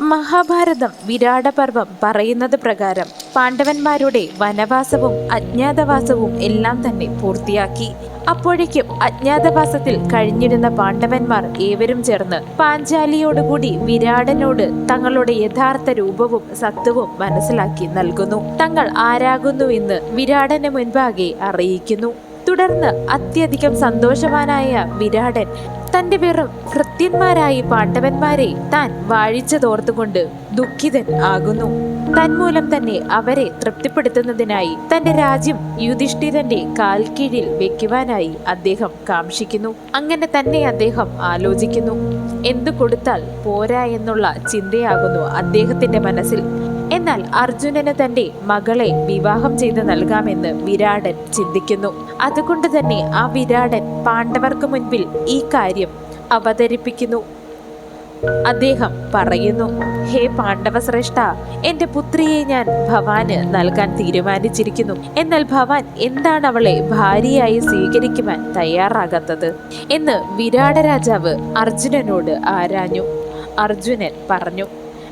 മഹാഭാരതം വിരാടപർവം പറയുന്നത് പ്രകാരം പാണ്ഡവന്മാരുടെ വനവാസവും അജ്ഞാതവാസവും എല്ലാം തന്നെ പൂർത്തിയാക്കി. അപ്പോഴേക്കും അജ്ഞാതവാസത്തിൽ കഴിഞ്ഞിരുന്ന പാണ്ഡവന്മാർ ഏവരും ചേർന്ന് പാഞ്ചാലിയോടുകൂടി വിരാടനോട് തങ്ങളുടെ യഥാർത്ഥ രൂപവും സത്വവും മനസ്സിലാക്കി നൽകുന്നു. തങ്ങൾ ആരാകുന്നു എന്ന് വിരാടന് മുൻപാകെ അറിയിക്കുന്നു. തുടർന്ന് അത്യധികം സന്തോഷവാനായ വിരാടൻ തന്റെ വെറും കൃത്യന്മാരായി പാണ്ഡവന്മാരെ താൻ വാഴിച്ചതോർത്തുകൊണ്ട് ദുഃഖിതൻ ആകുന്നു. തന്മൂലം തന്നെ അവരെ തൃപ്തിപ്പെടുത്തുന്നതിനായി തന്റെ രാജ്യം യുധിഷ്ഠിരന്റെ കാൽ കീഴിൽ വെക്കുവാനായി അദ്ദേഹം കാംക്ഷിക്കുന്നു. അങ്ങനെ തന്നെ അദ്ദേഹം ആലോചിക്കുന്നു. എന്തു കൊടുത്താൽ പോരാ എന്നുള്ള ചിന്തയാകുന്നു അദ്ദേഹത്തിന്റെ മനസ്സിൽ. എന്നാൽ അർജുനന് തന്റെ മകളെ വിവാഹം ചെയ്ത് നൽകാമെന്ന് വിരാടൻ ചിന്തിക്കുന്നു. അതുകൊണ്ട് തന്നെ ആ വിരാടൻ പാണ്ഡവർക്ക് മുൻപിൽ ഈ കാര്യം അവതരിപ്പിക്കുന്നു. അദ്ദേഹം പറയുന്നു ഹേ പാണ്ഡവ ശ്രേഷ്ഠ എന്റെ പുത്രിയെ ഞാൻ ഭവാന് നൽകാൻ തീരുമാനിച്ചിരിക്കുന്നു. എന്നാൽ ഭവാൻ എന്താണ് അവളെ ഭാര്യയായി സ്വീകരിക്കുവാൻ തയ്യാറാകാത്തത്? എന്ന് വിരാട രാജാവ് അർജുനനോട് ആരാഞ്ഞു. അർജുനൻ പറഞ്ഞു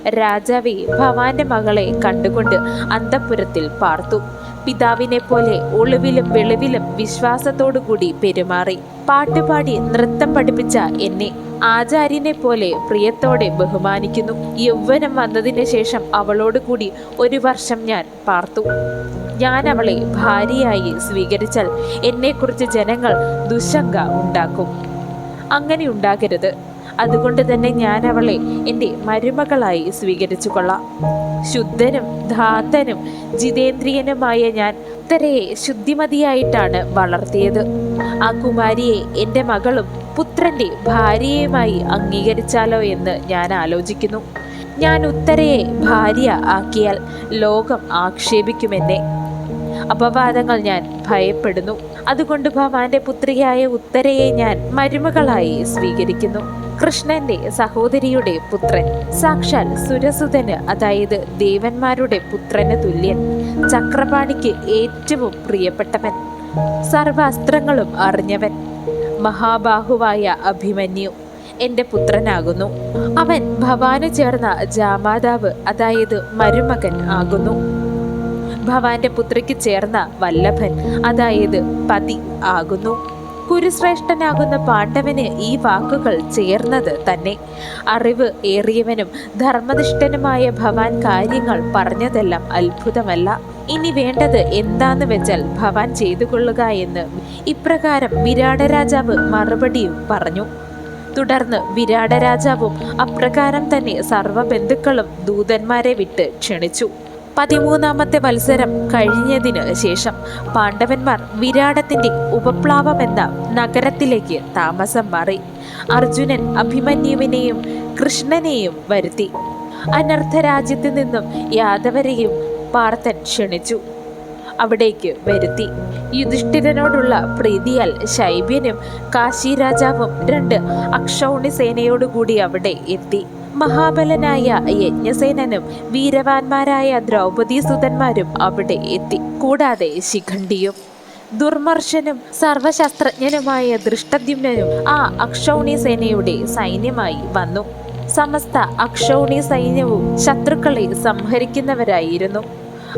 രാജാവെ ഭവാന്റെ മകളെ കണ്ടുകൊണ്ട് അന്തപുരത്തിൽ പാർത്തു. പിതാവിനെ പോലെ ഒളിവിലും വെളിവിലും വിശ്വാസത്തോടുകൂടി പെരുമാറി. പാട്ടുപാടി നൃത്തം പഠിപ്പിച്ച എന്നെ ആചാര്യനെ പോലെ പ്രിയത്തോടെ ബഹുമാനിക്കുന്നു. യൗവനം വന്നതിന് ശേഷം അവളോട് കൂടി ഒരു വർഷം ഞാൻ പാർത്തു. ഞാൻ അവളെ ഭാര്യയായി സ്വീകരിച്ചാൽ എന്നെക്കുറിച്ച് ജനങ്ങൾ ദുശങ്ക ഉണ്ടാക്കും. അങ്ങനെ ഉണ്ടാകരുത്. അതുകൊണ്ട് തന്നെ ഞാൻ അവളെ എന്റെ മരുമകളായി സ്വീകരിച്ചു കൊള്ളാം ശുദ്ധനും ധാത്തനും ജിതേന്ദ്രിയനുമായ ഞാൻ ഉത്തരയെ ശുദ്ധിമതിയായിട്ടാണ് വളർത്തിയത്. ആ കുമാരിയെ എന്റെ മകളും പുത്രന്റെ ഭാര്യയുമായി അംഗീകരിച്ചാലോ എന്ന് ഞാൻ ആലോചിക്കുന്നു. ഞാൻ ഉത്തരയെ ഭാര്യ ആക്കിയാൽ ലോകം ആക്ഷേപിക്കുമെന്നെ. അപവാദങ്ങൾ ഞാൻ ഭയപ്പെടുന്നു. അതുകൊണ്ട് ഭവാന്റെ പുത്രിയായ ഉത്തരയെ ഞാൻ മരുമകളായി സ്വീകരിക്കുന്നു. കൃഷ്ണന്റെ സഹോദരിയുടെ പുത്രൻ സാക്ഷാൽ സുരസുതന് അതായത് ദേവന്മാരുടെ പുത്രന് തുല്യൻ ചക്രപാണിക്ക് ഏറ്റവും പ്രിയപ്പെട്ടവൻ സർവാസ്ത്രങ്ങളും അറിഞ്ഞവൻ മഹാബാഹുവായ അഭിമന്യു എന്റെ പുത്രനാകുന്നു. അവൻ ഭവാന് ചേർന്ന ജാമാതാവ് അതായത് മരുമകൻ ആകുന്നു. ഭവാന്റെ പുത്രിക്ക് ചേർന്ന വല്ലഭൻ അതായത് പതി ആകുന്നു. കുരുശ്രേഷ്ഠനാകുന്ന പാണ്ഡവന് ഈ വാക്കുകൾ ചേർന്നത് തന്നെ. അറിവ് ഏറിയവനും ധർമ്മനിഷ്ഠനുമായ ഭവാൻ കാര്യങ്ങൾ പറഞ്ഞതെല്ലാം അത്ഭുതമല്ല. ഇനി വേണ്ടത് എന്താന്ന് വെച്ചാൽ ഭവാൻ ചെയ്തു കൊള്ളുക എന്ന് ഇപ്രകാരം വിരാടരാജാവ് മറുപടിയും പറഞ്ഞു. തുടർന്ന് വിരാട രാജാവും അപ്രകാരം തന്നെ സർവ ബന്ധുക്കളും ദൂതന്മാരെ വിട്ട് ക്ഷണിച്ചു. പതിമൂന്നാമത്തെ മത്സരം കഴിഞ്ഞതിന് ശേഷം പാണ്ഡവന്മാർ വിരാടത്തിന്റെ ഉപപ്ലാവമെന്ന നഗരത്തിലേക്ക് താമസം മാറി. അർജുനൻ അഭിമന്യുവിനെയും കൃഷ്ണനെയും വരുത്തി. അനർത്ഥ രാജ്യത്തു നിന്നും യാദവരെയും പാർത്ഥൻ ക്ഷണിച്ചു. അവിടേക്ക് വരുത്തി. യുധിഷ്ഠിരനോടുള്ള പ്രീതിയാൽ ശൈബ്യനും കാശി രാജാവും രണ്ട് അക്ഷൗണി സേനയോടുകൂടി അവിടെ എത്തി. മഹാബലനായ യജ്ഞസേനനും വീരവാന്മാരായ ദ്രൗപദി സുതന്മാരും അവിടെ എത്തി. കൂടാതെ ശിഖണ്ഡിയും ദുർമർശനും സർവശാസ്ത്രജ്ഞനുമായ ദൃഷ്ടദ്യുമ്നും ആ അക്ഷൗണി സേനയുടെ സൈന്യമായി വന്നു. സമസ്ത അക്ഷൗണി സൈന്യവും ശത്രുക്കളെ സംഹരിക്കുന്നവരായിരുന്നു.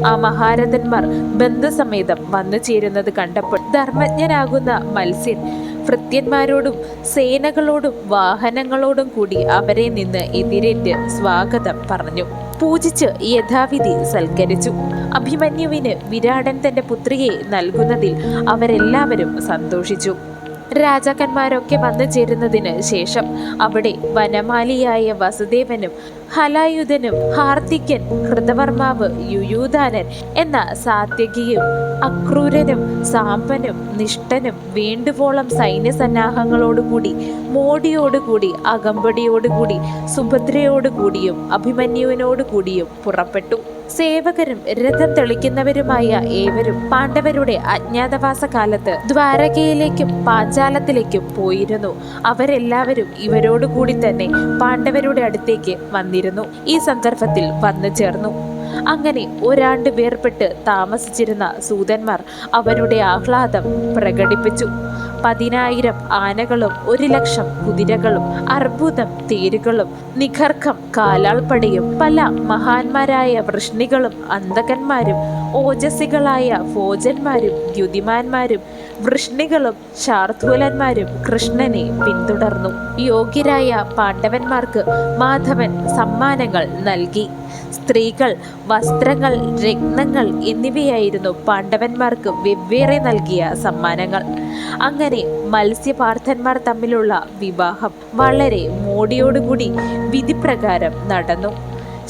ആ മഹാരഥന്മാർ ബന്ധുസമേതം വന്നു ചേരുന്നത് കണ്ടപ്പോൾ ധർമ്മജ്ഞനാകുന്ന മത്സ്യൻ ഭൃത്യന്മാരോടും സേനകളോടും വാഹനങ്ങളോടും കൂടി അവരെ നിന്ന് എതിരേറ്റ് സ്വാഗതം പറഞ്ഞു. പൂജിച്ച് യഥാവിധി സൽക്കരിച്ചു. അഭിമന്യുവിന് വിരാടൻ തന്റെ പുത്രിയെ നൽകുന്നതിൽ അവരെല്ലാവരും സന്തോഷിച്ചു. രാജാക്കന്മാരൊക്കെ വന്നു ചേരുന്നതിന് ശേഷം അവിടെ വനമാലിയായ വസുദേവനും ഹലായുധനും ഹാർത്തിക്കൻ ഹൃതവർമാവ് യുയൂധാനൻ എന്ന സാത്യകിയും അക്രൂരനും സാമ്പനും നിഷ്ഠനും വേണ്ടുവോളം സൈന്യസന്നാഹങ്ങളോടുകൂടി മോടിയോടുകൂടി അകമ്പടിയോടുകൂടി സുഭദ്രയോടുകൂടിയും അഭിമന്യുവിനോടുകൂടിയും പുറപ്പെട്ടു. സേവകരും രഥം തെളിക്കുന്നവരുമായ ഏവരും പാണ്ഡവരുടെ അജ്ഞാതവാസ കാലത്ത് ദ്വാരകയിലേക്കും പാഞ്ചാലത്തിലേക്കും പോയിരുന്നു. അവരെല്ലാവരും ഇവരോടുകൂടി തന്നെ പാണ്ഡവരുടെ അടുത്തേക്ക് വന്നിരുന്നു. ഈ സന്ദർഭത്തിൽ വന്നു ചേർന്നു. അങ്ങനെ ഒരാണ്ട് വേർപെട്ട് താമസിച്ചിരുന്ന സൂതന്മാർ അവരുടെ ആഹ്ലാദം പ്രകടിപ്പിച്ചു. പതിനായിരം ആനകളും ഒരു ലക്ഷം കുതിരകളും അർബുദം തേരുകളും നിഖർക്കം കാലാൾപ്പടയും പല മഹാന്മാരായ വൃഷ്ണികളും അന്തകന്മാരും ഓജസ്സികളായ ഭോജന്മാരും ദ്യുതിമാന്മാരും വൃഷ്ണികളും ശാർദൂലന്മാരും കൃഷ്ണനെ പിന്തുടർന്നു. യോഗ്യരായ പാണ്ഡവന്മാർക്ക് മാധവൻ സമ്മാനങ്ങൾ നൽകി. സ്ത്രീകൾ വസ്ത്രങ്ങൾ രത്നങ്ങൾ എന്നിവയായിരുന്നു പാണ്ഡവന്മാർക്ക് വെവ്വേറെ നൽകിയ സമ്മാനങ്ങൾ. അങ്ങനെ മത്സ്യപാർത്ഥന്മാർ തമ്മിലുള്ള വിവാഹം വളരെ മോടിയോടുകൂടി വിധിപ്രകാരം നടന്നു.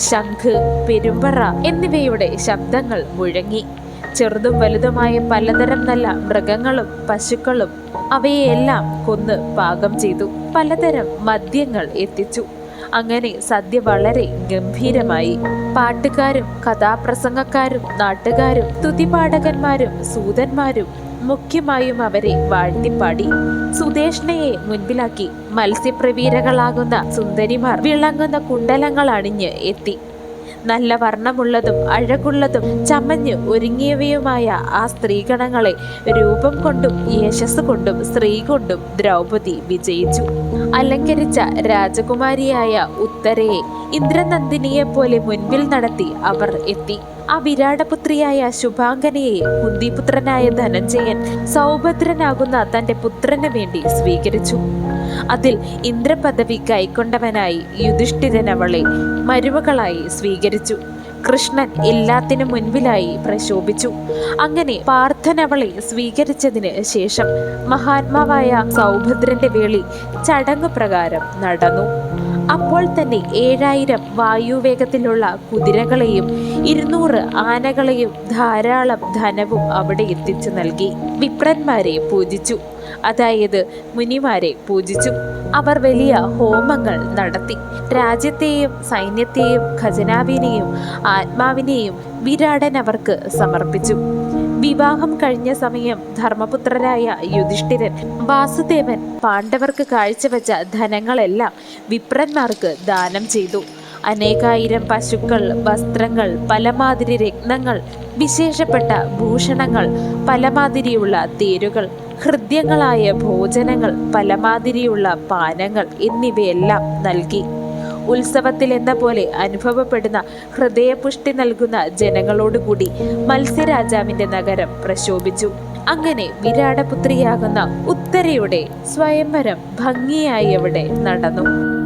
ശംഖ് പെരുമ്പറ എന്നിവയുടെ ശബ്ദങ്ങൾ മുഴങ്ങി. ചെറുതും വലുതുമായ പലതരം നല്ല മൃഗങ്ങളും പശുക്കളും അവയെല്ലാം കൊന്ന് പാകം ചെയ്തു. പലതരം മദ്യങ്ങൾ എത്തിച്ചു. അങ്ങനെ സദ്യ വളരെ ഗംഭീരമായി. പാട്ടുകാരും കഥാപ്രസംഗക്കാരും നാട്ടുകാരും തുതിപാഠകന്മാരും സൂതന്മാരും മുഖ്യമായും അവരെ വാഴ്ത്തിപ്പാടി. സുദേഷ്ണയെ മുൻപിലാക്കി മത്സ്യപ്രവീരകളാകുന്ന സുന്ദരിമാർ വിളങ്ങുന്ന കുണ്ടലങ്ങൾ അണിഞ്ഞ് എത്തി. നല്ല വർണമുള്ളതും അഴകുള്ളതും ചമഞ്ഞ് ഒരുങ്ങിയവയുമായ ആ സ്ത്രീഗണങ്ങളെ രൂപം കൊണ്ടും യശസ് കൊണ്ടും സ്ത്രീ കൊണ്ടും ദ്രൗപദി വിജയിച്ചു. അലങ്കരിച്ച രാജകുമാരിയായ ഉത്തരയെ ഇന്ദ്രനന്ദിനിയെ പോലെ മുൻപിൽ നടത്തി അവർ എത്തി. ആ വിരാടപുത്രിയായ ശുഭാംഗനയെ കുന്തിപുത്രനായ ധനഞ്ജയൻ സൗഭദ്രനാകുന്ന തന്റെ പുത്രന് വേണ്ടി സ്വീകരിച്ചു. അതിൽ ഇന്ദ്രപദവി കൈക്കൊണ്ടവനായി യുധിഷ്ഠിരൻ അവളെ മരുമകളായി സ്വീകരിച്ചു. കൃഷ്ണൻ എല്ലാത്തിനും മുൻപിലായി പ്രശോഭിച്ചു. അങ്ങനെ പാർത്ഥൻ അവളെ സ്വീകരിച്ചതിന് ശേഷം മഹാത്മാവായ സൗഭദ്രന്റെ വേളി ചടങ്ങ് പ്രകാരം നടന്നു. അപ്പോൾ തന്നെ ഏഴായിരം വായുവേഗത്തിലുള്ള കുതിരകളെയും ഇരുന്നൂറ് ആനകളെയും ധാരാളം ധനവും അവിടെ എത്തിച്ചു നൽകി. വിപ്രന്മാരെ പൂജിച്ചു. അതായത് മുനിമാരെ പൂജിച്ചു. അവർ വലിയ ഹോമങ്ങൾ നടത്തി. രാജ്യത്തെയും സൈന്യത്തെയും ഖജനാവിനെയും ആത്മാവിനെയും വിരാടൻ അവർക്ക് സമർപ്പിച്ചു. വിവാഹം കഴിഞ്ഞ സമയം ധർമ്മപുത്രരായ യുധിഷ്ഠിരൻ വാസുദേവൻ പാണ്ഡവർക്ക് കാഴ്ചവെച്ച ധനങ്ങളെല്ലാം വിപ്രന്മാർക്ക് ദാനം ചെയ്തു. അനേകായിരം പശുക്കൾ വസ്ത്രങ്ങൾ പലമാതിരി രത്നങ്ങൾ വിശേഷപ്പെട്ട ഭൂഷണങ്ങൾ പലമാതിരിയുള്ള തേരുകൾ ഹൃദ്യങ്ങളായ ഭോജനങ്ങൾ പലമാതിരിയുള്ള പാനങ്ങൾ എന്നിവയെല്ലാം നൽകി. ഉത്സവത്തിൽ എന്ന പോലെ അനുഭവപ്പെടുന്ന ഹൃദയപുഷ്ടി നൽകുന്ന ജനങ്ങളോടുകൂടി മത്സ്യരാജാവിന്റെ നഗരം പ്രശോഭിച്ചു. അങ്ങനെ വിരാടപുത്രിയാകുന്ന ഉത്തരയുടെ സ്വയംവരം ഭംഗിയായി അവിടെ നടന്നു.